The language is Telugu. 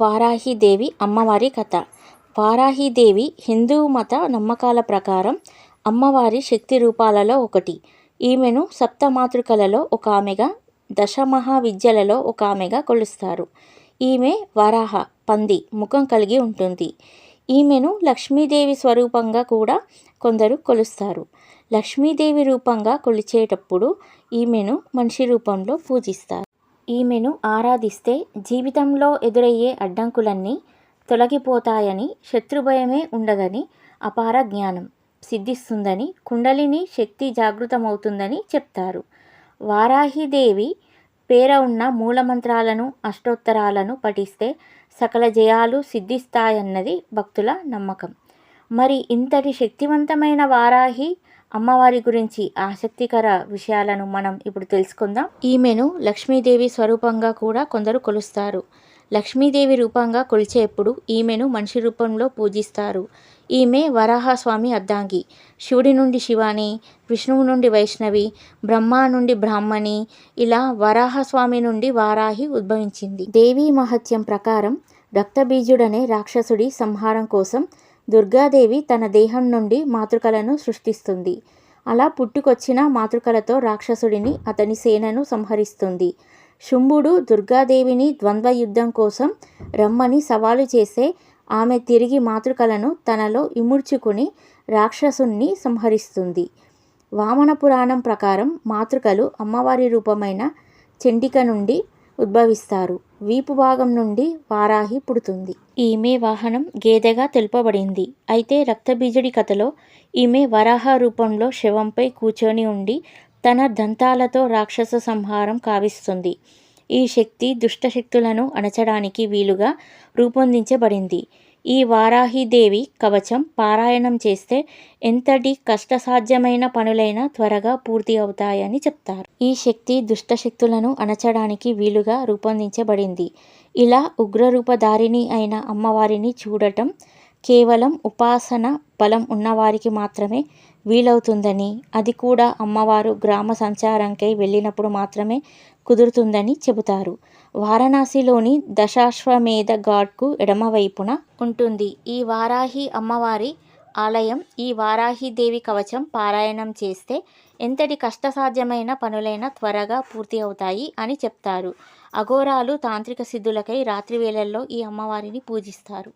వారాహిదేవి అమ్మవారి కథ. వారాహిదేవి హిందూ మత నమ్మకాల ప్రకారం అమ్మవారి శక్తి రూపాలలో ఒకటి. ఈమెను సప్తమాతృకలలో ఒక ఆమెగా దశమహావిద్యలలో ఒక ఆమెగా కొలుస్తారు. ఈమె వరాహ పంది ముఖం కలిగి ఉంటుంది. ఈమెను లక్ష్మీదేవి స్వరూపంగా కూడా కొందరు కొలుస్తారు. లక్ష్మీదేవి రూపంగా కొలిచేటప్పుడు ఈమెను మనిషి రూపంలో పూజిస్తారు. ఈమెను ఆరాధిస్తే జీవితంలో ఎదురయ్యే అడ్డంకులన్నీ తొలగిపోతాయని శత్రుభయమే ఉండదని అపార జ్ఞానం సిద్ధిస్తుందని కుండలిని శక్తి జాగృతమవుతుందని చెప్తారు. వారాహిదేవి పేర ఉన్న మూలమంత్రాలను అష్టోత్తరాలను పఠిస్తే సకల జయాలు సిద్ధిస్తాయన్నది భక్తుల నమ్మకం. మరి ఇంతటి శక్తివంతమైన వారాహి అమ్మవారి గురించి ఆసక్తికర విషయాలను మనం ఇప్పుడు తెలుసుకుందాం. ఈమెను లక్ష్మీదేవి స్వరూపంగా కూడా కొందరు కొలుస్తారు. లక్ష్మీదేవి రూపంగా కొలిచేప్పుడు ఈమెను మనిషి రూపంలో పూజిస్తారు. ఈమె వరాహస్వామి అద్దాంగి. శివుడి నుండి శివాని విష్ణువు నుండి వైష్ణవి బ్రహ్మ నుండి బ్రాహ్మణి ఇలా వరాహస్వామి నుండి వారాహి ఉద్భవించింది. దేవీ మహత్యం ప్రకారం రక్తబీజుడనే రాక్షసుడి సంహారం కోసం దుర్గాదేవి తన దేహం నుండి మాతృకలను సృష్టిస్తుంది. అలా పుట్టుకొచ్చిన మాతృకలతో రాక్షసుడిని అతని సేనను సంహరిస్తుంది. శుంభుడు దుర్గాదేవిని ద్వంద్వ యుద్ధం కోసం రమ్మని సవాలు చేసే ఆమె తిరిగి మాతృకలను తనలో ఇముడ్చుకుని రాక్షసుణ్ణి సంహరిస్తుంది. వామన పురాణం ప్రకారం మాతృకలు అమ్మవారి రూపమైన చండిక నుండి ఉద్భవిస్తారు. వీపు భాగం నుండి వారాహి పుడుతుంది. ఈమె వాహనం గేదెగా తెలుపబడింది. అయితే రక్తబీజడి కథలో ఈమె వరాహ రూపంలో శవంపై కూర్చొని ఉండి తన దంతాలతో రాక్షస సంహారం కావిస్తుంది. ఈ శక్తి దుష్టశక్తులను అణచడానికి వీలుగా రూపొందించబడింది. ఈ వారాహిదేవి కవచం పారాయణం చేస్తే ఎంతటి కష్టసాధ్యమైన పనులైనా త్వరగా పూర్తి అవుతాయని చెప్తారు. ఈ శక్తి దుష్టశక్తులను అణచడానికి వీలుగా రూపొందించబడింది. ఇలా ఉగ్రరూపధారిణి అయిన అమ్మవారిని చూడటం కేవలం ఉపాసన బలం ఉన్నవారికి మాత్రమే వీలవుతుందని అది కూడా అమ్మవారు గ్రామ సంచారంకై వెళ్ళినప్పుడు మాత్రమే కుదురుతుందని చెబుతారు. వారణాసిలోని దశాశ్వమేధ ఘాట్కు ఎడమవైపున ఉంటుంది. ఈ వారాహి అమ్మవారి ఆలయం ఈ వారాహిదేవి కవచం పారాయణం చేస్తే ఎంతటి కష్టసాధ్యమైన పనులైనా త్వరగా పూర్తి అవుతాయి అని చెప్తారు. అఘోరాలు తాంత్రిక సిద్ధులకై రాత్రి వేళల్లో ఈ అమ్మవారిని పూజిస్తారు.